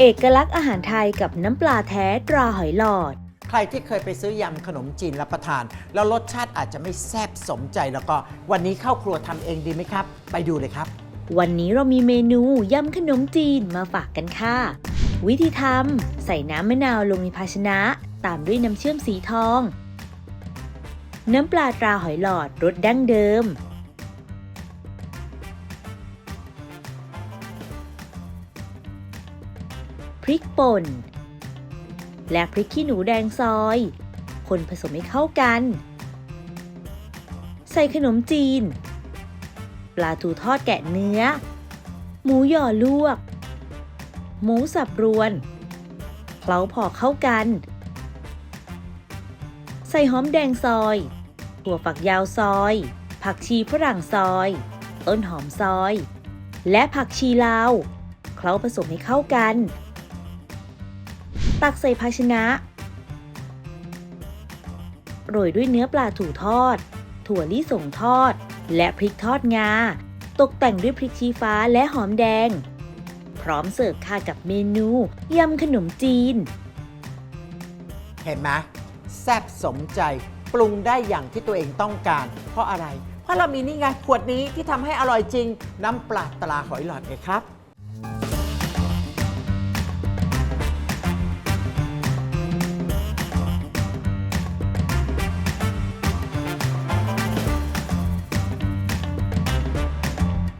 เอกลักษณ์อาหารไทยกับน้ำปลาแท้ตราหอยหลอด ใครที่เคยไปซื้อยำขนมจีนรับประทาน แล้วรสชาติอาจจะไม่แซ่บสมใจแล้วก็วันนี้เข้าครัวทำเองดีไหมครับ ไปดูเลยครับ วันนี้เรามีเมนูยำขนมจีนมาฝากกันค่ะ วิธีทำใส่น้ำมะนาวลงในภาชนะ ตามด้วยน้ำเชื่อมสีทอง น้ำปลาตราหอยหลอดรสดั้งเดิม พริกป่น และพริกขี้หนูแดงซอย คนผสมให้เข้ากัน ใส่ขนมจีน ปลาทูทอดแกะเนื้อ หมูหย่อลวก หมูสับรวน เคล้าพอเข้ากัน ใส่หอมแดงซอย ถั่วฝักยาวซอย ผักชีฝรั่งซอย ต้นหอมซอย และผักชีลาวเคล้าผสมให้เข้ากัน ตักใส่ภาชนะ โรยด้วยเนื้อปลาถูทอด ถั่วลิสงทอด และพริกทอดงา ตกแต่งด้วยพริกชี้ฟ้าและหอมแดง พร้อมเสิร์ฟค่ะกับเมนูยำขนมจีน เห็นไหมแซ่บสมใจปรุงได้อย่างที่ตัวเองต้องการ เพราะอะไร เพราะเรามีนี่ไงขวดนี้ที่ทำให้อร่อยจริง น้ำปลาตราหอยหลอดไงครับ